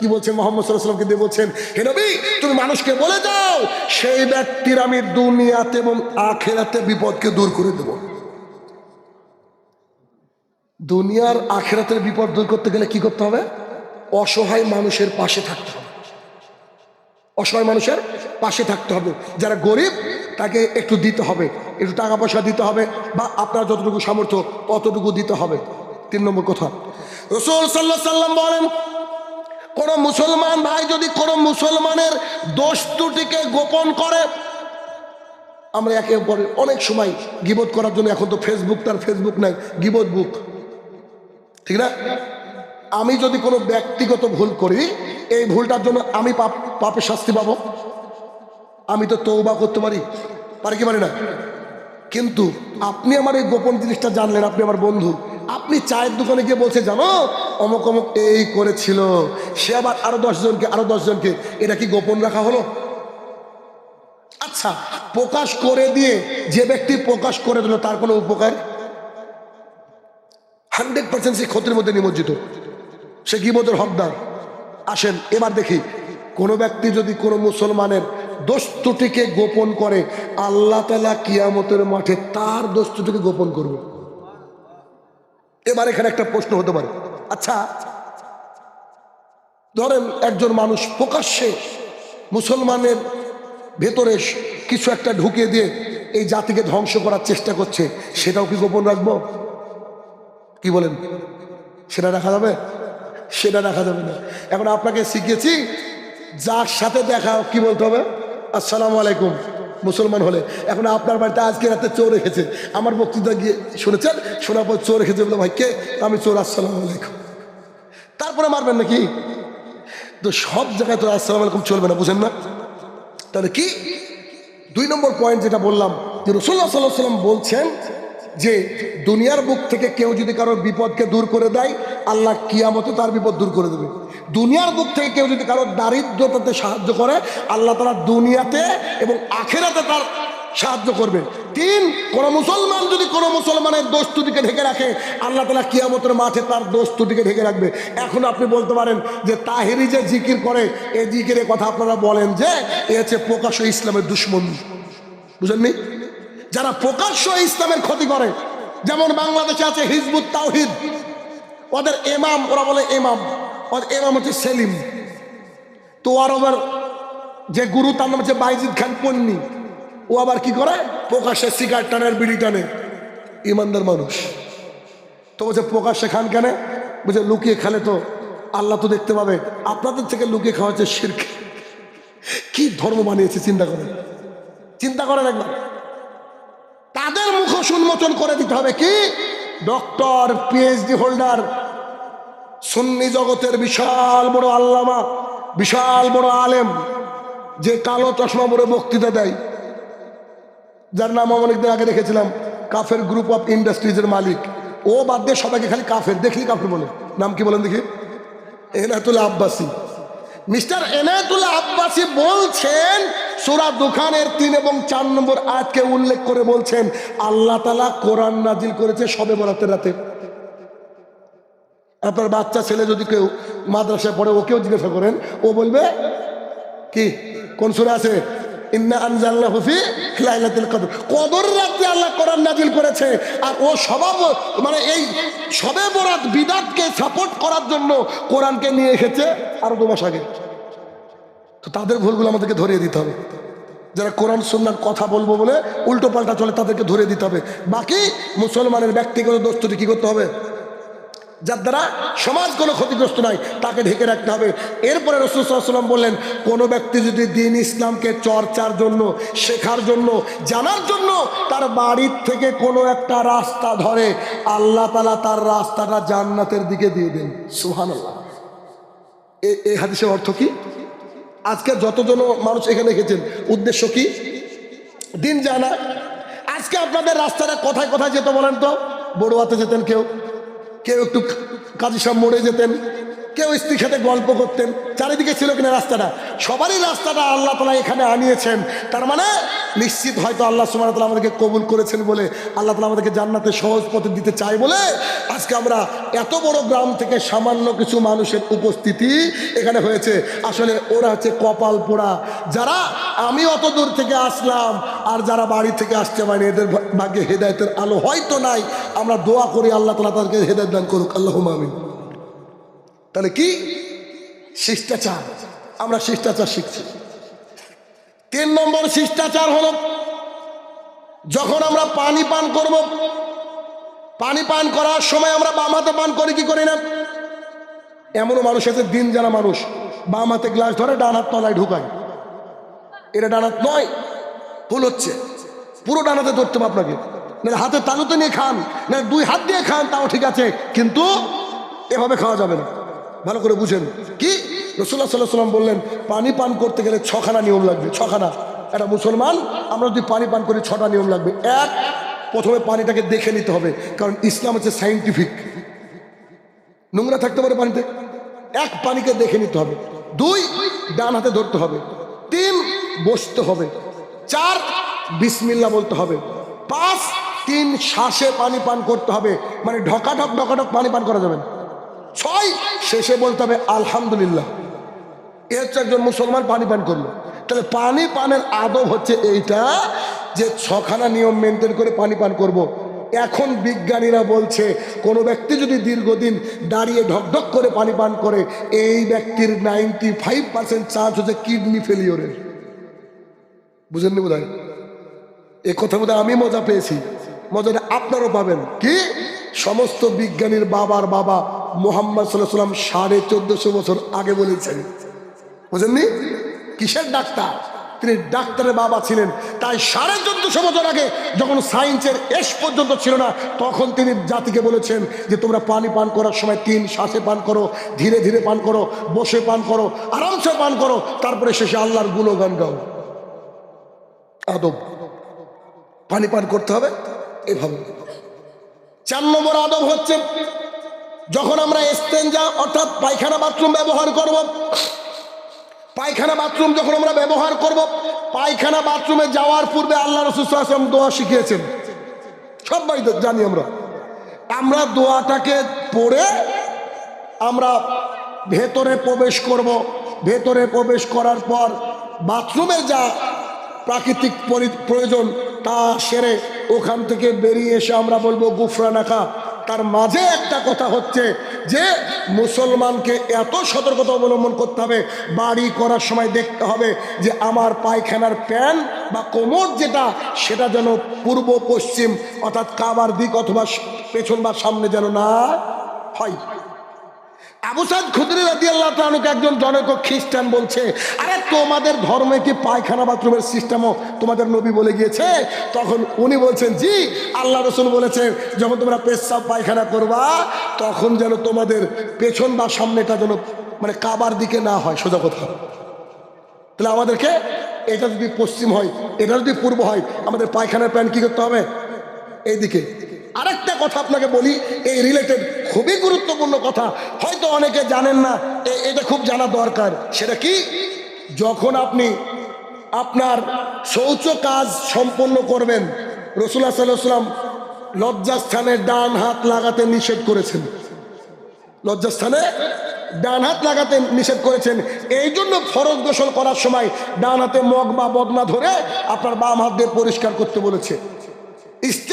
কি বলছেন মোহাম্মদ সাল্লাহামকে দিয়ে বলছেন? হে নবী, তুমি মানুষকে বলে দাও, সেই ব্যক্তির আমি দুনিয়াতে এবং আখেরাতে বিপদকে দূর করে দেব। দুনিয়ার আখেরাতের বিপদ দূর করতে গেলে কি করতে হবে? অসহায় মানুষের পাশে থাকতে হবে। অসহায় মানুষের পাশে থাকতে হবে। যারা গরিব, তাকে একটু দিতে হবে। একটু টাকা পয়সা দিতে হবে বা আপনার যতটুকু সামর্থ্য, ততটুকু দিতে হবে। তিন নম্বর কথা। রসুল সাল্লাহ সাল্লাম বলেন কোন মুসলমান ভাই যদি কোন মুসলমানের দোষ ত্রুটিকে গোপন করে, আমরা একে পরে অনেক সময় গিবোধ করার জন্য, এখন তো ফেসবুক তার ফেসবুক নাই গিবোধ বুক ঠিক না? আমি যদি কোনো ব্যক্তিগত ভুল করি, এই ভুলটার জন্য আমি পাপ, পাপের শাস্তি পাবো। আমি তো তৌবা করতে পারি পারি কি পারি না? কিন্তু আপনি আমার এই গোপন জিনিসটা জানলেন, আপনি আমার বন্ধু। আপনি চায়ের দোকানে গিয়ে বলছে, জানো অমুক অমুক এই করেছিল। সে আবার আরও দশজনকে আরও দশজনকে। এটা কি গোপন রাখা হলো? আচ্ছা প্রকাশ করে দিয়ে যে ব্যক্তি প্রকাশ করে দিল, তার কোনো উপকার? হান্ড্রেড পার্সেন্ট সে ক্ষতির মধ্যে নিমজ্জিত। সে গিবদের হকদার। আসেন, এবার দেখি। কোনো ব্যক্তি যদি কোনো মুসলমানের দোষ ত্রুটিকে গোপন করে, আল্লাহ তালা কিয়ামতের মাঠে তার দোষ ত্রুটিকে গোপন করবে। এবার এখানে একটা প্রশ্ন হতে পারে। আচ্ছা ধরেন একজন মানুষ প্রকাশ্যে মুসলমানের ভেতরে কিছু একটা ঢুকিয়ে দিয়ে এই জাতিকে ধ্বংস করার চেষ্টা করছে, সেটাও কি গোপন রাখব? কি বলেন? সেটা রাখা যাবে? সেটা রাখা যাবে না। এখন আপনাকে শিখিয়েছি, যার সাথে দেখা, কি বলতে হবে? আসসালামু আলাইকুম, মুসলমান হলে। এখন আপনার বাড়িতে আজকে রাতে চোর রেখেছে আমার বক্তৃতা গিয়ে শুনেছেন? শোনার পর চোর রেখেছে বলে, ভাই, কে? আমি চোর, আসসালামু আলাইকুম। তারপরে মারবেন নাকি? তো সব জায়গায় তো আসসালামু আলাইকুম চলবে না, বুঝেন না? তাহলে কি? দুই নম্বর পয়েন্ট যেটা বললাম, যে রসুল্লাহ সাল্লাহ সাল্লাম বলছেন যে দুনিয়ার বুক থেকে কেউ যদি কারোর বিপদকে দূর করে দেয়, আল্লাহ কিয়ামতে তার বিপদ দূর করে দেবে। দুনিয়ার বুক থেকে কেউ যদি কারোর দারিদ্রতাতে সাহায্য করে, আল্লাহ তারা দুনিয়াতে এবং আখেরাতে তার সাহায্য করবে। তিন, কোন মুসলমান যদি কোনো মুসলমানের দোষ ত্রুটিকে ঢেকে রাখে, আল্লাহ তালা কিয়ামতের মাঠে তার দোষ ত্রুটিকে ঢেকে রাখবে। এখন আপনি বলতে পারেন যে তাহেরি যে জিকির করে এই জিকিরের কথা আপনারা বলেন যে, এ হচ্ছে প্রকাশ্য ইসলামের দুশ্মন। বুঝেননি? যারা প্রকাশ্য ইসলামের ক্ষতি করে, যেমন বাংলাদেশে আছে হিজবুত তাওহিদ, ওদের এমাম ওরা বলে এমাম ওদের এমাম হচ্ছে সেলিম। তো আর আবার যে গুরু, তার নাম হচ্ছে বাইজিদ খান পন্নী। ও আবার কি করে? প্রকাশ্যে সিগারেট টানের বিড়ি টানে। ইমানদার মানুষ। তো বলছে, প্রকাশ্যে খান কেন? বলছে, লুকিয়ে খেলে তো আল্লাহ তো দেখতে পাবে। আপনাদের থেকে লুকিয়ে খাওয়া হচ্ছে শির্ক। কি ধর্ম বানিয়েছে, চিন্তা করেন। চিন্তা করেন একবার। তাদের মুখ উন্মোচন করে দিতে হবে কি? ডক্টর পিএইচডি হোল্ডার সুন্নি জগতের বিশাল বড় আল্লামা, বিশাল বড় আলেম, যে কালো চশমা পরে বক্তৃতা দেয়। যার নাম আমি অনেকদিন আগে দেখেছিলাম, কাফের গ্রুপ অফ ইন্ডাস্ট্রিজের মালিক। ও বাদ দিয়ে সবাইকে খালি কাফের, দেখলি কাফের বলে। নাম কি বলেন দেখি? এনায়তুল্লাহ আব্বাসী। মিস্টার এনায়তুল্লাহ আব্বাসী বলছেন, সুরা দোকানের তিন এবং চার নম্বর আয়াতকে উল্লেখ করে বলছেন, আল্লাহ তালা কোরআন নাজিল করেছে সবে বরাতের রাতে। আপনার বাচ্চা, ছেলে যদি কেউ মাদ্রাসায় পড়ে, ওকেও জিজ্ঞাসা করেন। ও বলবে, কি? কোন সুরা আছে? ইন্না আনজাল্লাহ হুফি কদর। কদর আল্লাহ করেছে। আর ও মানে এই সাপোর্ট করার জন্য নিয়ে এসেছে মাস আগে। তাদের ভুলগুলো আমাদেরকে ধরিয়ে দিতে হবে। যারা কোরআন, সুন্নার কথা বলব বলে উল্টো পাল্টা চলে তাদেরকে ধরিয়ে দিতে হবে। বাকি মুসলমানের ব্যক্তিগত দোস্তটি কি করতে হবে? যার দ্বারা সমাজ কোনো ক্ষতিগ্রস্ত নয় তাকে ঢেকে রাখতে হবে। এরপরে রসুলাম বললেন, কোনো ব্যক্তি যদি দিন ইসলামকে চর্চার জন্য, শেখার জন্য, জানার জন্য তার বাড়ির থেকে কোনো একটা রাস্তা ধরে, আল্লাহ তালা তার রাস্তাটা জান্নাতের দিকে দিয়ে দেন। সুহান আল্লাহ এই হাদিসের অর্থ কি? আজকে যতজন মানুষ এখানে এসেছেন, উদ্দেশ্য কি? দিন জানা আজকে আপনাদের রাস্তাটা কোথায় কোথায় যেত বলেন তো? বড়ুয়াতে যেতেন কেউ। কেউ একটু কাজী সাহেব মরে যেতেন। কেউ স্ত্রীর সাথে গল্প করতেন, চারিদিকে ছিল কিনা রাস্তাটা। সবারই রাস্তাটা আল্লাহ তালা এখানে আনিয়েছেন। তার মানে নিশ্চিত হয়তো আল্লাহ সুমান তালা আমাদেরকে কবুল করেছেন বলে, আল্লাহ তালা আমাদেরকে জান্নাতে সহজ পথে দিতে চায় বলে আজকে আমরা এত বড় গ্রাম থেকে সামান্য কিছু মানুষের উপস্থিতি এখানে হয়েছে। আসলে ওরা হচ্ছে কপাল পোড়া। যারা আমি অত দূর থেকে আসলাম আর যারা বাড়ি থেকে আসতে পারে এদের ভাগ্যে হেদায়তের আলো হয়তো নাই। আমরা দোয়া করি আল্লাহ তালা তাদেরকে হেদায়ত দান করুক। আল্লাহ আমিন। তাহলে কি? শিষ্টাচার। আমরা শিষ্টাচার শিখছি। তিন নম্বর শিষ্টাচার হলো, যখন আমরা পানি পান করব, পানি পান করার সময় আমরা বাম হাতে পান করি, কি করি না? এমনও মানুষ আছে দিন জানা মানুষ। বাম হাতে গ্লাস ধরে ডান হাত তলায় ঢুকায়। এটা ডান হাত নয়, ভুল হচ্ছে। পুরো ডান হাতে ধরতে হবে আপনাকে। না হাতে তালুতে নিয়ে খান, না দুই হাত দিয়ে খান, তাও ঠিক আছে। কিন্তু এভাবে খাওয়া যাবে না। ভালো করে বুঝেন। কি? রসুল্লাহ সাল্লাহ সাল্লাম বললেন, পানি পান করতে গেলে ছখানা নিয়ম লাগবে, ছখানা। একটা মুসলমান, আমরা যদি পানি পান করি, ছটা নিয়ম লাগবে। এক, প্রথমে পানিটাকে দেখে নিতে হবে, কারণ ইসলাম হচ্ছে সাইন্টিফিক নোংরা থাকতে পারে পানিতে। এক, পানিকে দেখে নিতে হবে। দুই, ডান হাতে ধরতে হবে। তিন, বসতে হবে। চার বিসমিল্লা বলতে হবে। পাঁচ, তিন শ্বাসে পানি পান করতে হবে। মানে ঢকাঢক ঢকাঢক পানি পান করা যাবে ছয় শেষে বলতে হবে, আলহামদুলিল্লাহ। এ হচ্ছে একজন মুসলমান পানি পান করল। তাহলে পানি পানের আদব হচ্ছে এইটা যে ছখানা নিয়ম মেনটেন করে পানি পান করব। এখন বিজ্ঞানীরা বলছে, কোনো ব্যক্তি যদি দীর্ঘদিন দাঁড়িয়ে ঢকঢক করে পানি পান করে, এই ব্যক্তির নাইনটি ফাইভ পার্সেন্ট চান্স হচ্ছে কিডনি ফেলিওরের। বুঝেননি বোধ হয় এ কথা বোধ আমি মজা পেয়েছি। মজাটা আপনারও পাবেন। কি? সমস্ত বিজ্ঞানীর বাবার বাবা মোহাম্মদ সাল্লাহ সাল্লাম সাড়ে চোদ্দশো বছর আগে বলেছেন। বুঝেননি? কিসের ডাক্তার? তিনি ডাক্তারের বাবা ছিলেন। তাই সাড়ে চোদ্দশো বছর আগে যখন সায়েন্সের এস পর্যন্ত ছিল না, তখন তিনি জাতিকে বলেছেন যে, তোমরা পানি পান করার সময় তিন শ্বাসে পান করো, ধীরে ধীরে পান করো, বসে পান করো, আরামসে পান করো, তারপরে শেষে আল্লাহর গুণগান গাও। আদব। পানি পান করতে হবে, এভাবে। চার নম্বর আদব হচ্ছে যখন আমরা এস্তেঞ্জা অর্থাৎ পায়খানা বাথরুম ব্যবহার করব, পায়খানা বাথরুম যখন আমরা ব্যবহার করব, পায়খানা বাথরুমে যাওয়ার পূর্বে আল্লাহ রসুলাম দোয়া শিখিয়েছেন। সবাই জানি আমরা। আমরা দোয়াটাকে পড়ে আমরা ভেতরে প্রবেশ করব। ভেতরে প্রবেশ করার পর বাথরুমের যা প্রাকৃতিক পরি- প্রয়োজন তা সেরে ওখান থেকে বেরিয়ে এসে আমরা বলব গুফরানাখা তার মাঝে একটা কথা হচ্ছে যে মুসলমানকে এত সতর্কতা অবলম্বন করতে হবে, বাড়ি করার সময় দেখতে হবে যে আমার পায়খানার প্যান বা কোমর যেটা, সেটা যেন পূর্ব পশ্চিম, অর্থাৎ কাবার দিক অথবা পেছন বা সামনে যেন না হয়। একজন জনক খ্রিস্টান বলছে, আরে তোমাদের ধর্মে কি পায়খানা বাথরুমের সিস্টেমও তোমাদের নবী বলে গিয়েছে? তখন উনি বলছেন, জি, আল্লাহ রসুল যখন তোমরা পেশাব পায়খানা করবা, তখন যেন তোমাদের পেছন বা সামনেটা যেন মানে কাবার দিকে না হয়, সোজা কথা। তাহলে আমাদেরকে এটা যদি পশ্চিম হয়, এটা যদি পূর্ব হয়, আমাদের পায়খানার প্যান্ট কি করতে হবে? এইদিকে আরেকটা কথা আপনাকে বলি, এই রিলেটেড খুবই গুরুত্বপূর্ণ কথা। হয়তো অনেকে জানেন না এটা খুব জানা দরকার। সেটা কি? যখন আপনি আপনার শৌচ কাজ সম্পন্ন করবেন সাল্লাহ সাল্লাম লজ্জাস্থানে ডান হাত লাগাতে নিষেধ করেছেন। লজ্জাস্থানে ডান হাত লাগাতে নিষেধ করেছেন। এই জন্য ফরজ গোসল করার সময় ডান হাতে মগ বা বদনা ধরে আপনার বাম হাত দিয়ে পরিষ্কার করতে বলেছে।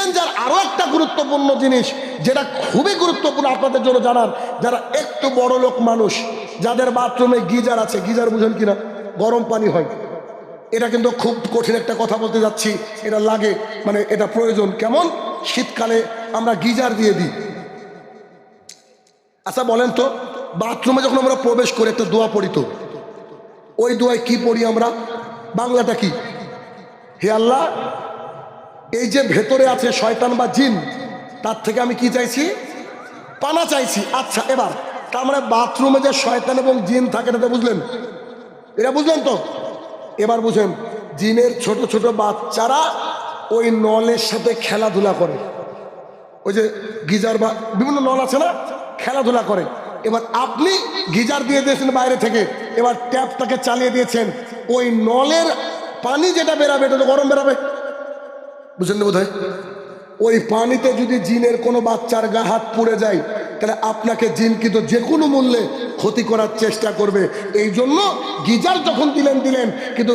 স্টেঞ্জার আরও একটা গুরুত্বপূর্ণ জিনিস, যেটা খুবই গুরুত্বপূর্ণ আপনাদের জন্য জানার, যারা একটু বড় লোক মানুষ, যাদের বাথরুমে গিজার আছে, গিজার বুঝেন কিনা, গরম পানি হয়। এটা কিন্তু খুব কঠিন একটা কথা বলতে যাচ্ছি, এটা লাগে মানে এটা প্রয়োজন। কেমন? শীতকালে আমরা গিজার দিয়ে দিই। আচ্ছা বলেন তো বাথরুমে যখন আমরা প্রবেশ করি, একটা দোয়া পড়ি তো। ওই দোয়ায় কি পড়ি আমরা? বাংলাটা কি? হে আল্লাহ এই যে ভেতরে আছে শয়তান বা জিন, তার থেকে আমি কি চাইছি? পানা চাইছি। আচ্ছা এবার তার মানে বাথরুমে যে শয়তান এবং জিন থাকে, এটা বুঝলেন? এটা বুঝলেন তো? এবার বুঝেন, জিনের ছোট ছোট বাচ্চারা ওই নলের সাথে খেলাধুলা করে। ওই যে গিজার বা বিভিন্ন নল আছে না? খেলাধুলা করে। এবার আপনি গিজার দিয়ে দিয়েছেন বাইরে থেকে, এবার ট্যাপটাকে চালিয়ে দিয়েছেন। ওই নলের পানি যেটা বেরাবে, এটা তো গরম বেরাবে। বুঝলেন বোধ ওই পানিতে যদি জিনের কোনো বাচ্চার গা হাত পুড়ে যায়, তাহলে আপনাকে জিন কিন্তু যে কোনো মূল্যে ক্ষতি করার চেষ্টা করবে। এই জন্য গিজার যখন দিলেন দিলেন, কিন্তু